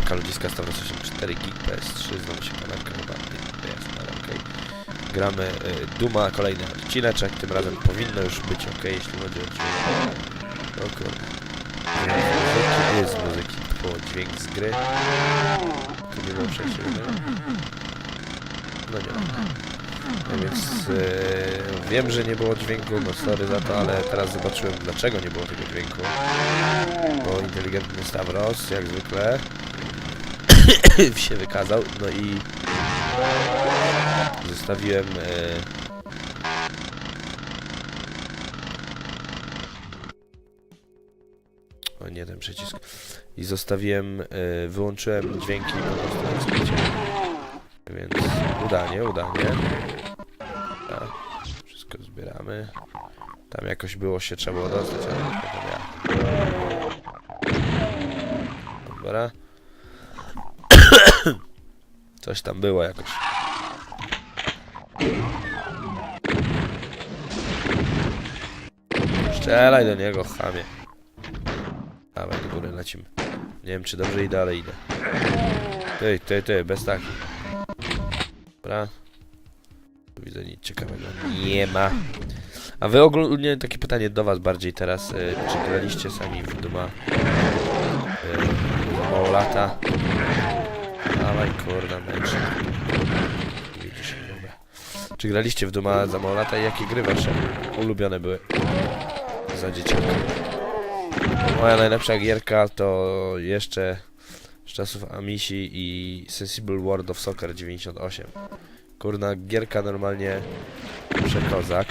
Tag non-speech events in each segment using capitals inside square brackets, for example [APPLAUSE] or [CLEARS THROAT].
Siemka ludziska 184 gig PS3, znowu się kamerka chyba jest, ale okej. Gramy y, Duma, kolejny odcineczek, tym razem powinno już być ok, jeśli chodzi o dźwięk. O kurde. Jest muzyki, po dźwięk z gry. Tu nie było przejścia? No nie. No więc y, wiem, że nie było dźwięku, no sorry za to, ale teraz zobaczyłem dlaczego nie było tego dźwięku. Bo inteligentny Stavros, jak zwykle, [COUGHS] się wykazał, no i zostawiłem y, o nie ten przycisk. I zostawiłem, y, wyłączyłem dźwięki po prostu na więc udanie, udanie. Dobra, wszystko zbieramy. Tam jakoś było się trzeba było dostać, ale nie Dobra. Coś tam było jakoś. Strzelaj do niego, chamie. Dawaj, do góry lecimy. Nie wiem, czy dobrze idę, ale idę. Ty, ty, ty, bez tak. Dobra. Tu widzę nic ciekawego. Nie ma. A wy ogólnie takie pytanie do was bardziej teraz. Y, czy graliście sami w Duma? Y, mało lata. Kurna, mecz. Czy graliście w Duma za mało i jakie gry wasze ulubione były? Za dzieciaka. Moja najlepsza gierka to jeszcze z czasów Amisi i Sensible World of Soccer 98. Kurna, gierka normalnie przekozak.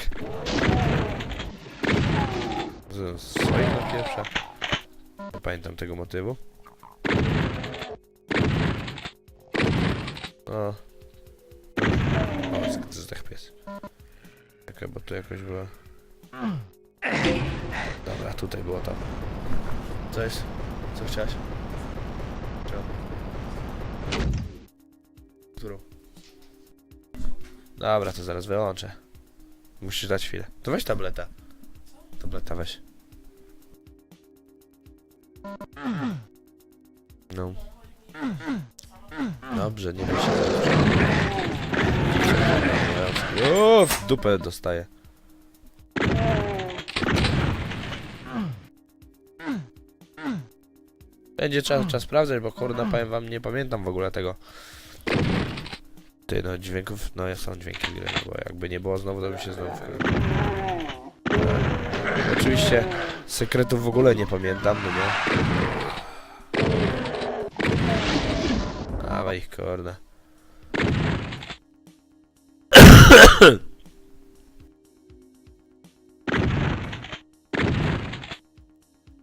Z- Swoina pierwsza. Nie pamiętam tego motywu. O. O, zdech pies. Czekaj, bo tu jakoś była... Dobra, tutaj było to. Co jest? Co chciałeś? Czego? Którą? Dobra, to zaraz wyłączę. Musisz dać chwilę. To weź tableta. Tableta weź. No. Dobrze, nie wiem się O, w dupę dostaję. Będzie trzeba, trzeba sprawdzać, bo kurna powiem wam, nie pamiętam w ogóle tego. Ty, no dźwięków, no są dźwięki gry, bo jakby nie było znowu, to bym się znowu wkurzył. Oczywiście sekretów w ogóle nie pamiętam, no nie? Dawaj ich, kurna.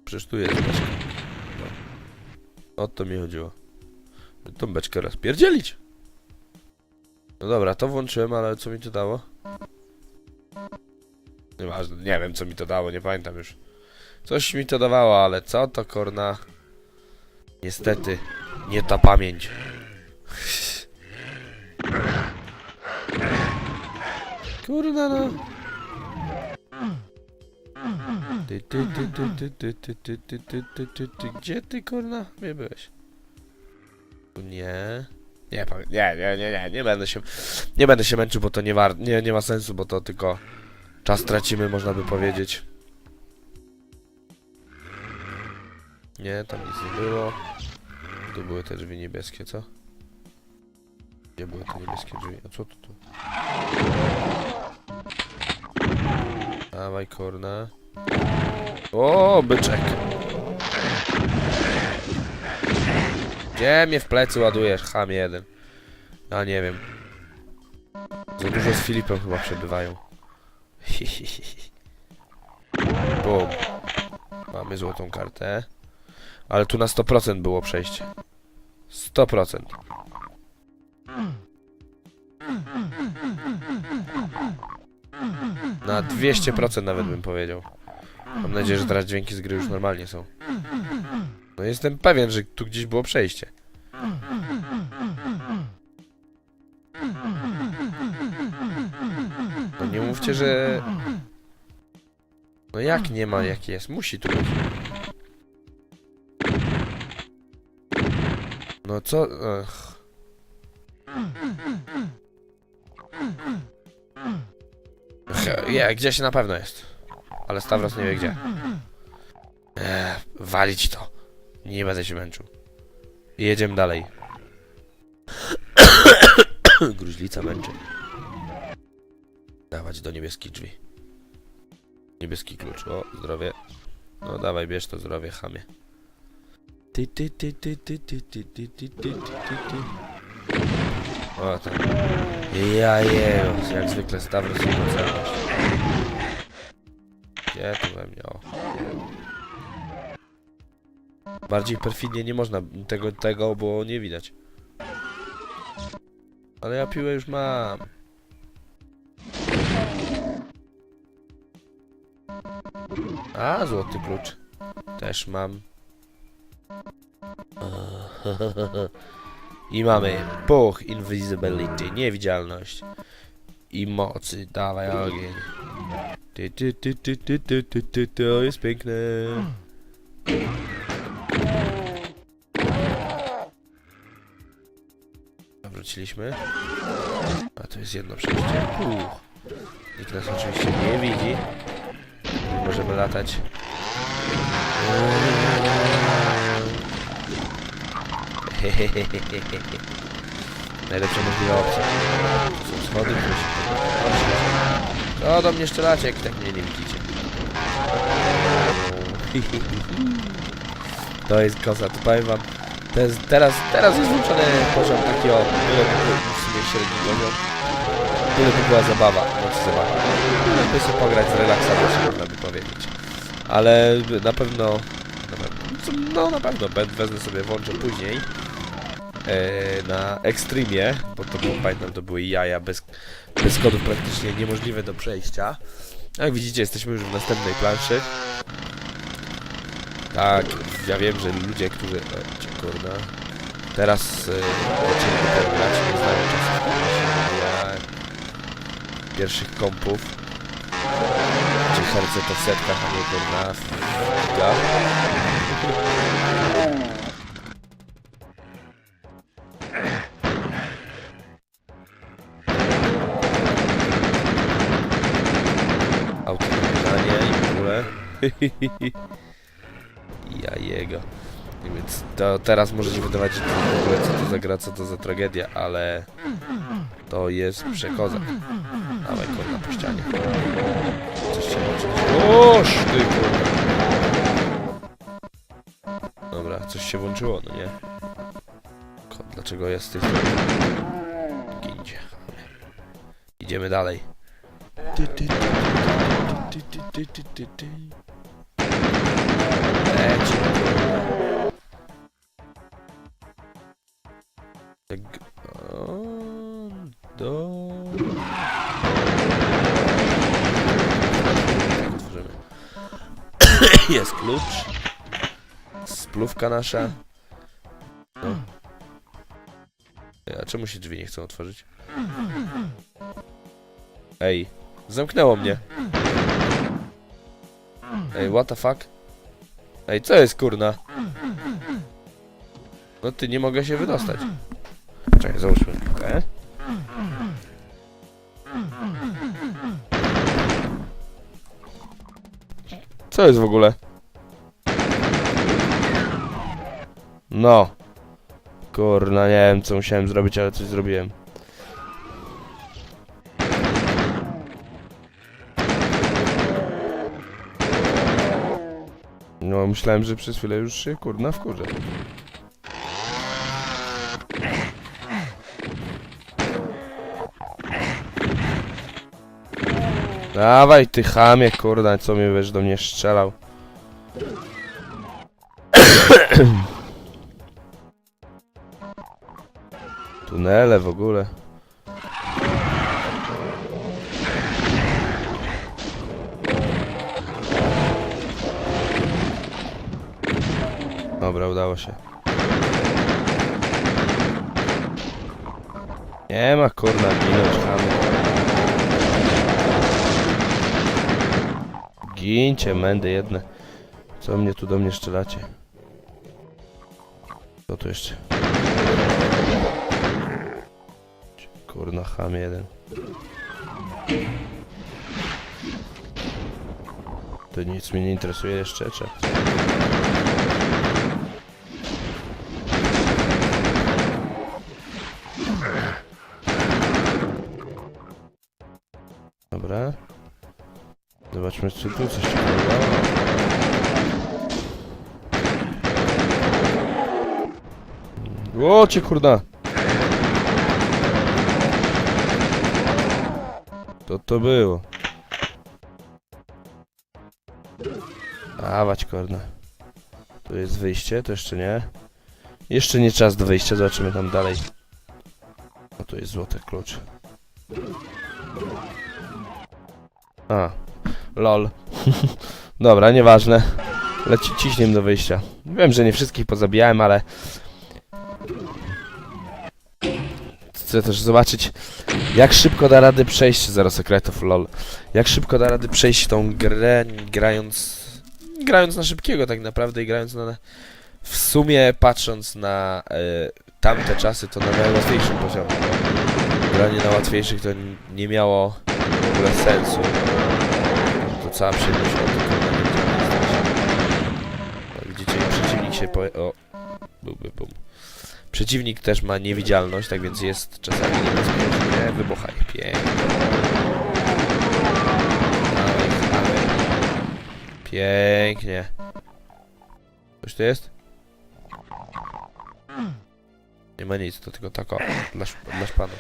Przecież tu jest beczka. No. O to mi chodziło. Tą beczkę rozpierdzielić. No dobra, to włączyłem, ale co mi to dało? Nieważne, nie wiem co mi to dało, nie pamiętam już. Coś mi to dawało, ale co to korna? Niestety, nie ta pamięć. Kurna no. Ty, ty, ty, ty, ty, ty, ty, ty, ty, ty, ty, ty, gdzie ty kurna? Gdzie byłeś? Nie. Nie, nie, nie, nie, nie, nie będę się, nie będę się męczył, bo to nie, war, nie, nie ma sensu, bo to tylko czas tracimy, można by powiedzieć. Nie, tam nic nie było. Tu były te drzwi niebieskie, co? Gdzie były te niebieskie drzwi? A co tu tu? Dawaj, korna. O, byczek. Gdzie mnie w plecy ładujesz, ham jeden? Ja nie wiem. Za dużo z Filipem chyba przebywają. [LAUGHS] Bum. Mamy złotą kartę. Ale tu na 100% było przejście. 100%. Na 200% nawet bym powiedział. Mam nadzieję, że teraz dźwięki z gry już normalnie są. No jestem pewien, że tu gdzieś było przejście. No nie mówcie, że... No jak nie ma, jak jest? Musi tu być. No co? Ech, Je, gdzieś na pewno jest. Ale Stavros nie wie gdzie. Ech, walić to. Nie będę się męczył. Jedziemy dalej. Gruźlica męczy. Dawać do niebieskich drzwi. Niebieski klucz. O, zdrowie. No dawaj, bierz to zdrowie, chamie. Ty, ty, ty, ty, ty, ty, ty, ty, ty, ty, ty. O, tak. Ja jeju, jak zwykle Stavros celność. Gdzie tu we mnie? O. Bardziej perfidnie nie można tego, tego, bo nie widać. Ale ja piłę już mam. A, złoty klucz. Też mam. [LAUGHS] I mamy puch, invisibility, niewidzialność. I mocy, dawaj ogień. Ty, ty, ty, ty, ty, ty, ty, ty, to jest piękne. Wróciliśmy. A tu jest jedno przejście. Puch. Nikt nas oczywiście nie widzi. Możemy latać. Najlepsza możliwa opcja. Są schody, które się Co do mnie strzelacie, jak tak mnie nie widzicie. [LAUGHS] To jest kosa, to powiem wam. To jest, teraz, teraz jest włączony poziom taki o, byle by był w sumie średni poziom. Byle by była zabawa, znaczy zabawa. By sobie pograć z relaksatorem, można by powiedzieć. Ale na pewno, na pewno, no na pewno, wezmę sobie, włączę później. E, na Extremie, bo to było, pamiętam, to były jaja bez, bez kodów praktycznie niemożliwe do przejścia. Jak widzicie, jesteśmy już w następnej planszy. Tak, ja wiem, że ludzie, którzy... O, kurna. Teraz yy, zaczęli grać, nie znają czasów pierwszych kompów. Gdzie serce to w setkach, a nie kurna w gigach. Ja jego. Więc to teraz może się wydawać, że to w ogóle co to za gra, co to za tragedia, ale to jest przekozak. Dawaj kurna po ścianie. Coś się włączyło. Oż ty kurwa. Dobra, coś się włączyło, no nie? Ko- Dlaczego jest ty? Gincie. Idziemy dalej. Ty, ty, ty, ty, ty, ty, ty, ty, ty. Leci. Tak. Do. Tak. [COUGHS] Jest klucz. Splówka nasza. No. A czemu się drzwi nie chcą otworzyć? Ej, zamknęło mnie. Ej, what the fuck? Ej, co jest kurna? No ty, nie mogę się wydostać. Czekaj, załóżmy. E? Co jest w ogóle? No. Kurna, nie wiem co musiałem zrobić, ale coś zrobiłem. Myślałem, że przez chwilę już się kurna wkurzę. Dawaj ty chamie, kurna, co mnie wiesz do mnie strzelał. [COUGHS] Tunele w ogóle. Dobra, udało się. Nie ma kurna ginąć chamy. Gincie, mędy jedne. Co mnie tu do mnie strzelacie? Co tu jeszcze? Kurna, ham jeden. To nic mnie nie interesuje jeszcze, czy? Dobra. Zobaczmy, czy tu coś ciekawego. O, cię kurda! To to było. Dawać korna. Tu jest wyjście, to jeszcze nie. Jeszcze nie czas do wyjścia, zobaczymy tam dalej. O, tu jest złoty klucz. A, lol. [LAUGHS] Dobra, nieważne. Leci ciśniem do wyjścia. Wiem, że nie wszystkich pozabijałem, ale... Chcę też zobaczyć, jak szybko da rady przejść Zero Sekretów, lol. Jak szybko da rady przejść tą grę, grając... Grając na szybkiego tak naprawdę i grając na... W sumie, patrząc na e, tamte czasy, to na najłatwiejszym poziomie. Granie na łatwiejszych to nie miało w ogóle sensu. To cała przyjemność od tego Jak Widzicie, przeciwnik się po... O, byłby bum. Przeciwnik też ma niewidzialność, tak więc jest czasami niebezpiecznie. Wybuchaj. Pięknie. Pięknie. Coś tu jest? Nie ma nic, to tylko tako dla, dla szpanu.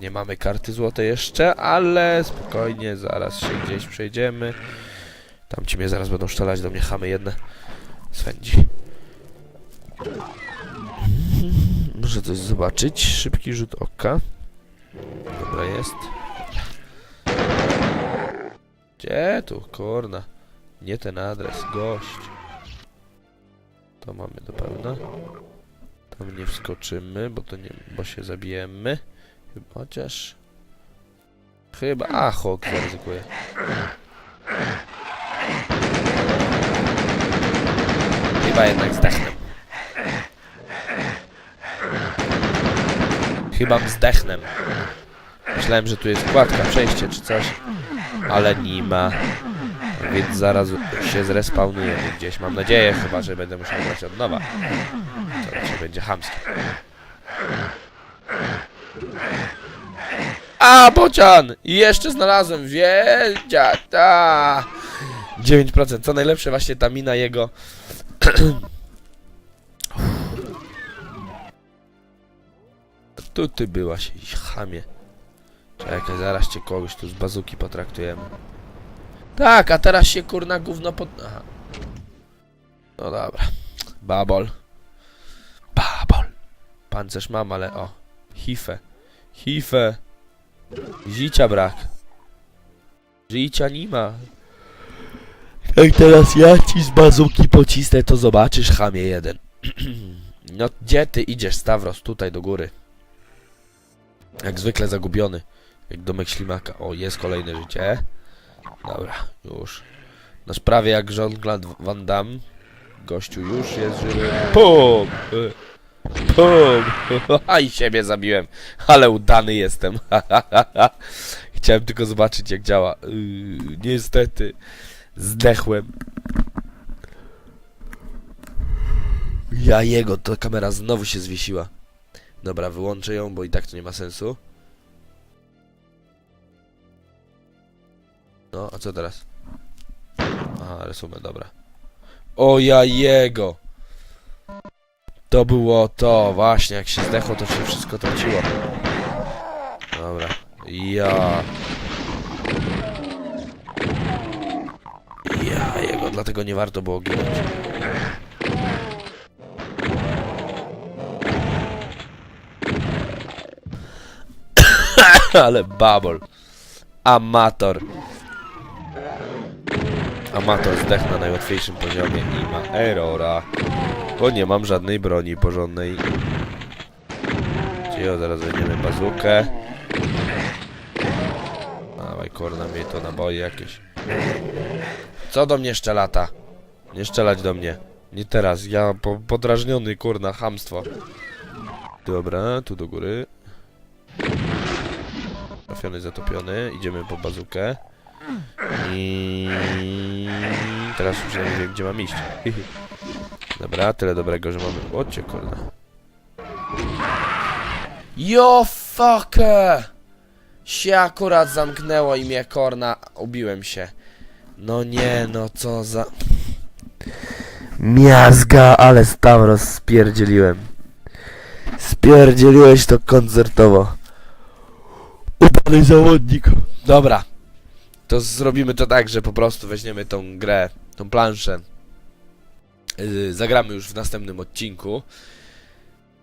Nie mamy karty złotej jeszcze, ale spokojnie, zaraz się gdzieś przejdziemy. Tam ci mnie zaraz będą szczelać do mnie chamy jedne. Swędzi. Muszę coś zobaczyć. Szybki rzut oka. Dobra jest. Gdzie tu? Kurna. Nie ten adres. Gość. To mamy do. Tam nie wskoczymy, bo to nie... bo się zabijemy. Chociaż... Chyba... A, hok zaryzykuję. Chyba jednak zdechnę. Chyba zdechnę. Myślałem, że tu jest kładka, przejście czy coś. Ale nie ma. Więc zaraz się zrespawnujemy gdzieś. Mam nadzieję chyba, że będę musiał grać od nowa. To będzie hamskie. A, bocian! I jeszcze znalazłem wiedzia, ta. 9%. Co najlepsze, właśnie ta mina jego. [CLEARS THROAT] Tu ty byłaś, chamie. Czekaj, zaraz cię kogoś tu z bazuki potraktujemy. Tak, a teraz się kurna gówno pod... Aha. No dobra. Babol. Babol. Pancerz mam, ale o. Hifę. Hifę. Zicia brak. Życia nie ma. Jak teraz ja ci z bazuki pocisnę, to zobaczysz, chamie jeden. [CLEARS THROAT] no, gdzie ty idziesz, Stawros? Tutaj do góry. Jak zwykle zagubiony. Jak domek ślimaka. O, jest kolejne życie. Dobra, już. Nasz prawie jak Jean-Claude Van Damme. Gościu już jest żywy. PUM! PUM! A i siebie zabiłem. Ale udany jestem. [LAUGHS] Chciałem tylko zobaczyć jak działa. Yy, niestety. Zdechłem. Ja jego, to kamera znowu się zwiesiła. Dobra, wyłączę ją, bo i tak to nie ma sensu. No, a co teraz? Aha, resumy, dobra. O ja jego! To było to, właśnie, jak się zdechło, to się wszystko traciło. Dobra. Ja... Ja jego, dlatego nie warto było ginąć. [COUGHS] Ale babol. Amator. Amator zdech na najłatwiejszym poziomie i ma errora. Bo nie mam żadnej broni porządnej. Cio, zaraz weźmiemy bazukę. Dawaj, korna mnie to naboje jakieś. Co do mnie szczelata? Nie szczelać do mnie. Nie teraz, ja po, podrażniony, kurna, chamstwo. Dobra, tu do góry. Trafiony, zatopiony. Idziemy po bazukę. I teraz nie wiem, gdzie mam iść. Dobra, tyle dobrego, że mamy. Chodźcie, kurna. Yo, fucker! Się akurat zamknęło i mnie korna. Ubiłem się. No nie, no co za. Miazga, ale Stavros spierdzieliłem. Spierdzieliłeś to koncertowo. Udany zawodnik. Dobra. To zrobimy to tak, że po prostu weźmiemy tą grę, tą planszę. Yy, zagramy już w następnym odcinku.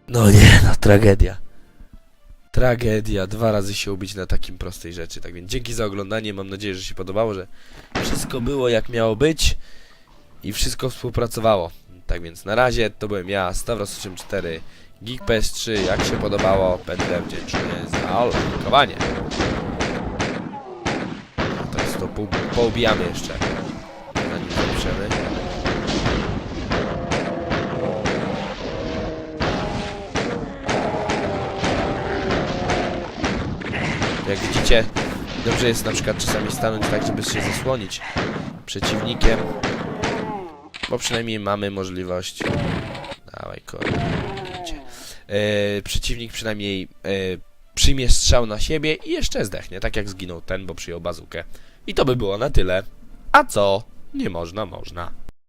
No nie, no tragedia. Tragedia, dwa razy się ubić na takim prostej rzeczy. Tak więc dzięki za oglądanie, mam nadzieję, że się podobało, że wszystko było jak miało być i wszystko współpracowało. Tak więc na razie to byłem ja, Stavros84, GeekPS3. Jak się podobało, będę wdzięczny za lajkowanie. A teraz to po, poubijamy jeszcze, zanim. Jak widzicie, dobrze jest na przykład czasami stanąć tak, żeby się zasłonić przeciwnikiem. Bo przynajmniej mamy możliwość. Dawaj, kurde. E, przeciwnik przynajmniej e, przyjmie strzał na siebie i jeszcze zdechnie, tak jak zginął ten, bo przyjął bazukę. I to by było na tyle. A co? Nie można, można.